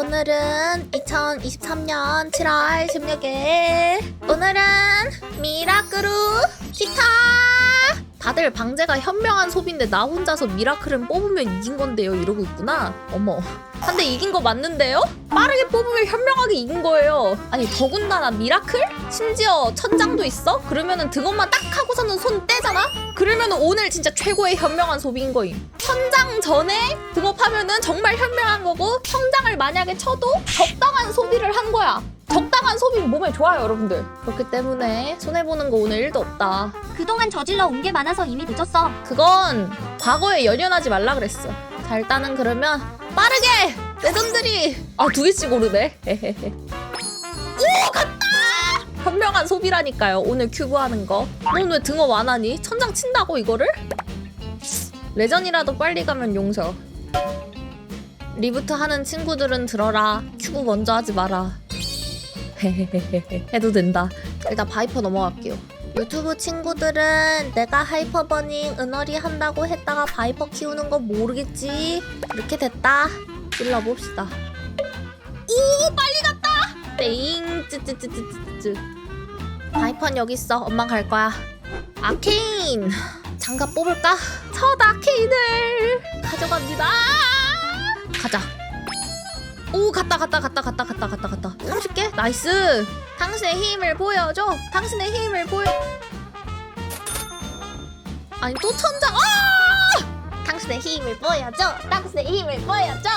오늘은 2023년 7월 16일. 오늘은 미라크루 기타. 다들 방제가 현명한 소비인데 나 혼자서 미라클은 뽑으면 이긴 건데요 이러고 있구나. 어머. 근데 이긴 거 맞는데요? 빠르게 뽑으면 현명하게 이긴 거예요. 아니 더군다나 미라클? 심지어 천장도 있어? 그러면은 그것만 딱 하고서는 손 떼잖아? 그러면은 오늘 진짜 최고의 현명한 소비인 거임. 천장 전에 등업하면은 정말 현명한 거고 천장을 만약에 쳐도 적당한 소비를 한 거야. 적당한 소비는 몸에 좋아요, 여러분들. 그렇기 때문에 손해보는 거 오늘 1도 없다. 그동안 저질러 온 게 많아서 이미 늦었어. 그건 과거에 연연하지 말라 그랬어. 자, 일단은 그러면 빠르게 레전들이 아 두 개씩 오르네. 헤헤헤. 오 갔다. 현명한 소비라니까요. 오늘 큐브 하는 거. 넌 왜 등업 안 하니? 천장 친다고 이거를? 레전이라도 빨리 가면 용서. 리부트 하는 친구들은 들어라. 큐브 먼저 하지 마라. 헤헤헤헤. 해도 된다. 일단 바이퍼 넘어갈게요. 유튜브 친구들은 내가 하이퍼버닝 은어리 한다고 했다가 바이퍼 키우는 거 모르겠지. 이렇게 됐다. 일러봅시다. 오 빨리 갔다. 땡 쯔쯔쯔쯔쯔쯔. 바이퍼는 여기 있어. 엄마 갈 거야. 아케인. 장갑 뽑을까? 첫 아케인을 가져갑니다. 가자. 오 갔다 갔다 갔다 갔다 갔다 갔다 갔다. 30개? 나이스. 당신의 힘을 보여줘. 당신의 힘을 보여. 아니 또 천장. 아! 당신의 힘을 보여줘. 당신의 힘을 보여줘.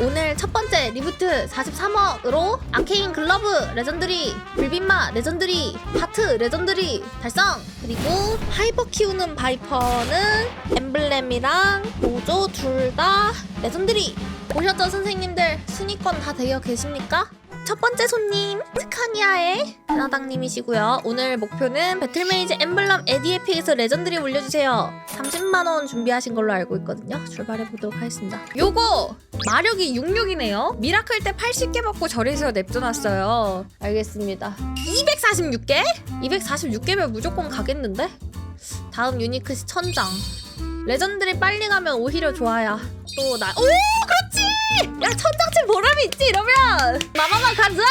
오늘 첫 번째 리부트 43억으로 아케인 글러브 레전드리 불빈마 레전드리 하트 레전드리 달성. 그리고 하이퍼 키우는 바이퍼는 엠블렘이랑 보조 둘다 레전드리 보셨죠 선생님들 순위권 다 되어 계십니까? 첫 번째 손님 스카니아의 나당님이시고요. 오늘 목표는 배틀메이즈 엠블럼 에디에픽에서 레전드리 올려주세요. 30만 원 준비하신 걸로 알고 있거든요. 출발해 보도록 하겠습니다. 요거 마력이 66이네요. 미라클 때 80개 받고 저리서 냅둬놨어요. 알겠습니다. 246개? 246개면 무조건 가겠는데? 다음 유니크시 천장. 레전드리 빨리 가면 오히려 좋아야. 또 나. 오 그렇지. 야 천장칠 보람이 있지 이러면. 마마마 가자.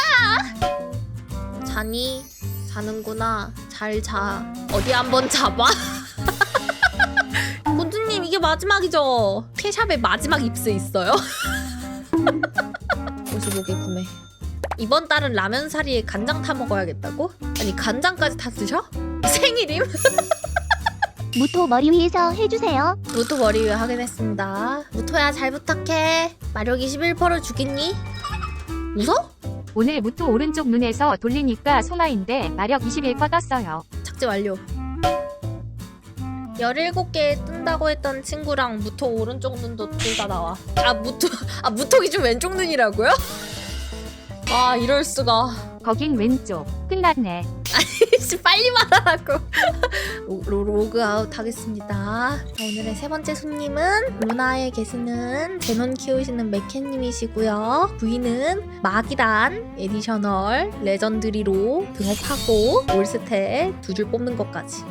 자니 자는구나. 잘 자. 어디 한번 잡아. 곤주님 이게 마지막이죠. 캐샵의 마지막 입스 있어요. 55개 구매. 이번 달은 라면 사리에 간장 타 먹어야겠다고? 아니 간장까지 다 드셔? 생일임? 무토 머리 위에서 해주세요. 무토 머리 위에 확인했습니다. 무토야 잘 부탁해. 마력 21% 주겠니? 웃어? 오늘 무토 오른쪽 눈에서 돌리니까 소마인데 마력 21% 떴어요. 착지 완료. 17개 뜬다고 했던 친구랑 무토 오른쪽 눈도 둘 다 나와. 아 무토 아 무토기 좀 왼쪽 눈이라고요? 아 이럴 수가. 거긴 왼쪽. 끝났네. 씨 빨리 말하라고. 로, 로, 로그아웃 하겠습니다. 자, 오늘의 세 번째 손님은 루나에 계시는 제논 키우시는 맥캣님이시고요. 부인은 마기단 에디셔널 레전드리로 등업하고 올스테 두 줄 뽑는 것까지.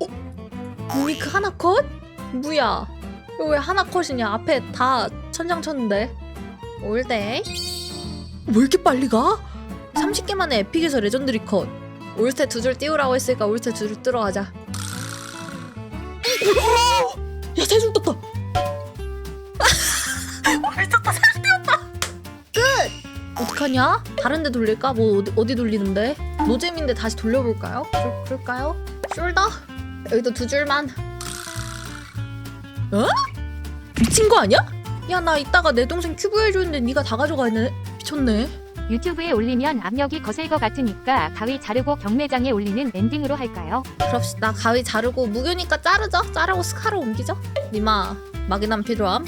어? 우리그 하나 컷? 뭐야? 왜 하나 컷이냐? 앞에 다 천장 쳤는데. 올데. 왜 이렇게 빨리 가? 30개 만에 에픽에서 레전드리 컷. 올스테 두 줄 띄우라고 했으니까 올스테 두줄 들어가자. 야, 세 줄 떴다. 세줄 띄웠다. 끝. 어떡하냐? 다른 데 돌릴까? 뭐 어디, 어디 돌리는데? 노잼인데 다시 돌려볼까요? 그, 그럴까요? 숄더? 여기도 두 줄만. 어? 미친 거 아니야? 야, 나 이따가 내 동생 큐브 해주는데 네가 다 가져가네. 미쳤네. 유튜브에 올리면 압력이 거셀 것 같으니까 가위 자르고 경매장에 올리는 엔딩으로 할까요? 그럽시다. 가위 자르고 무교니까 자르죠. 자르고 스카로 옮기죠. 니마 마기남 필요함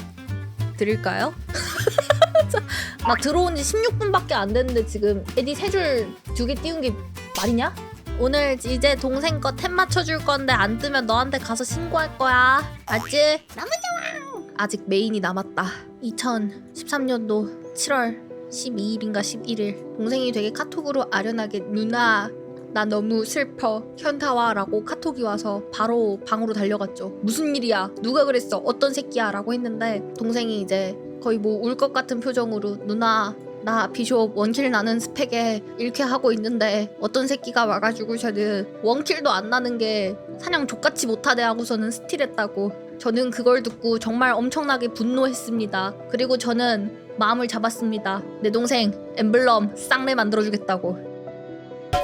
드릴까요? 자, 나 들어온 지 16분밖에 안 됐는데 지금 에디 세 줄 두 개 띄운 게 말이냐? 오늘 이제 동생 거 템 맞춰줄 건데 안 뜨면 너한테 가서 신고할 거야. 알지? 너무 좋아. 아직 메인이 남았다. 2013년도 7월 12일인가 11일 동생이 되게 카톡으로 아련하게 누나 나 너무 슬퍼. 현타와 라고 카톡이 와서 바로 방으로 달려갔죠. 무슨 일이야? 누가 그랬어? 어떤 새끼야? 라고 했는데 동생이 이제 거의 뭐 울 것 같은 표정으로 누나 나 비숍 원킬 나는 스펙에 이렇게 하고 있는데 어떤 새끼가 와가지고 저는 원킬도 안 나는 게 사냥 족같이 못하네 하고서는 스틸했다고 저는 그걸 듣고 정말 엄청나게 분노했습니다 그리고 저는 마음을 잡았습니다. 내 동생 엠블럼 쌍내 만들어주겠다고.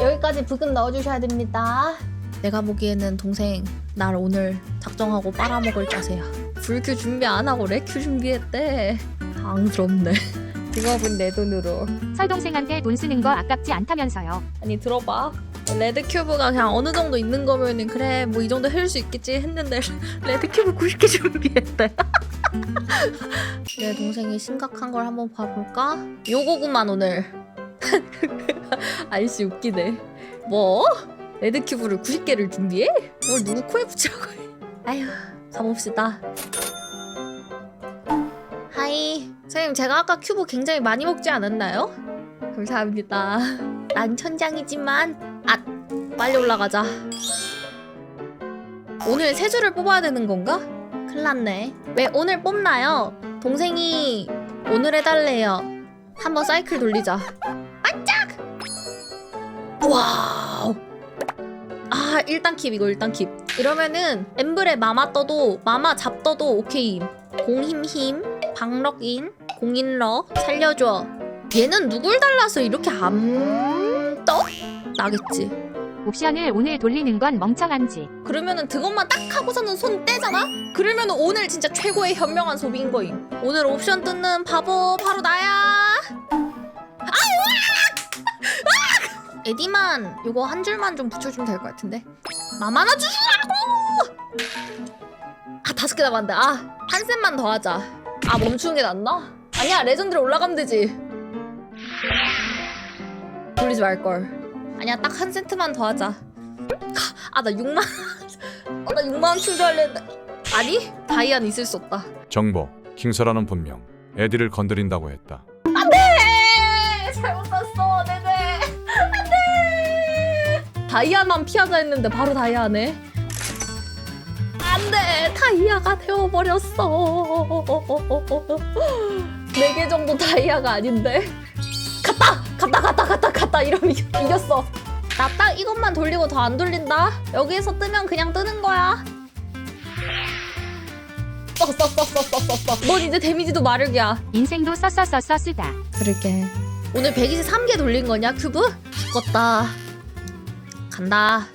여기까지 부금 넣어주셔야 됩니다. 내가 보기에는 동생 날 오늘 작정하고 빨아먹을 자세야. 불큐 준비 안 하고 레큐 준비했대. 당스럽네. 등업은 내 돈으로. 설동생한테 돈 쓰는 거 아깝지 않다면서요. 아니 들어봐 레드 큐브가 그냥 어느 정도 있는 거면은 그래 뭐 이 정도 해줄 수 있겠지 했는데 레드 큐브 90개 준비했대 내 동생이 심각한 걸 한번 봐볼까? 요거구만 오늘 아이씨 웃기네 뭐? 레드 큐브를 90개를 준비해? 이걸 누구 코에 붙이라고 해 아휴 가봅시다 하이 선생님 제가 아까 큐브 굉장히 많이 먹지 않았나요? 감사합니다 난 천장이지만 아 빨리 올라가자. 오늘 세 줄을 뽑아야 되는 건가? 큰일 났네. 왜 오늘 뽑나요? 동생이 오늘 해달래요. 한번 사이클 돌리자. 반짝! 와우! 아 일단 킵 이거 일단 킵. 이러면은 엠블에 마마 떠도 마마 잡 떠도 오케이. 공힘힘 박럭인 공인럭 살려줘. 얘는 누굴 달라서 이렇게 안 떠? 나겠지. 옵션을 오늘 돌리는 건 멍청한지. 그러면은 그것만 딱 하고서는 손 떼잖아? 그러면 은 오늘 진짜 최고의 현명한 소비인 거임. 오늘 옵션 뜯는 바보 바로 나야. 아, 으악! 으악! 에디만 요거 한 줄만 좀 붙여주면 될 것 같은데. 마마나 주라고! 아 다섯 개 남았는데 아한 셋만 더 하자. 아 멈추는 게 낫나? 아니야 레전드로 올라가면 되지. 돌리지 말걸. 아니야 딱한 세트만 더 하자. 아 나 6만 어, 나 6만 원 충전하려 했는데 아니 다이아는 있을 수 없다. 정보 킹서라는 분명 에디를 건드린다고 했다. 네 잘못 샀어 네네 안돼 다이아만 피하자 했는데 바로 다이아네. 안돼 다이아가 되어버렸어. 4개 정도 다이아가 아닌데. 갔다 갔다 갔다 갔다 갔다 이러면 이- 이겼어. 나 딱 이것만 돌리고 더 안 돌린다. 여기에서 뜨면 그냥 뜨는 거야. 써써써써써써. 넌 이제 데미지도 마력이야. 인생도 써써써써 쓰다. 그러게. 오늘 123개 돌린 거냐 큐브? 죽었다. 간다.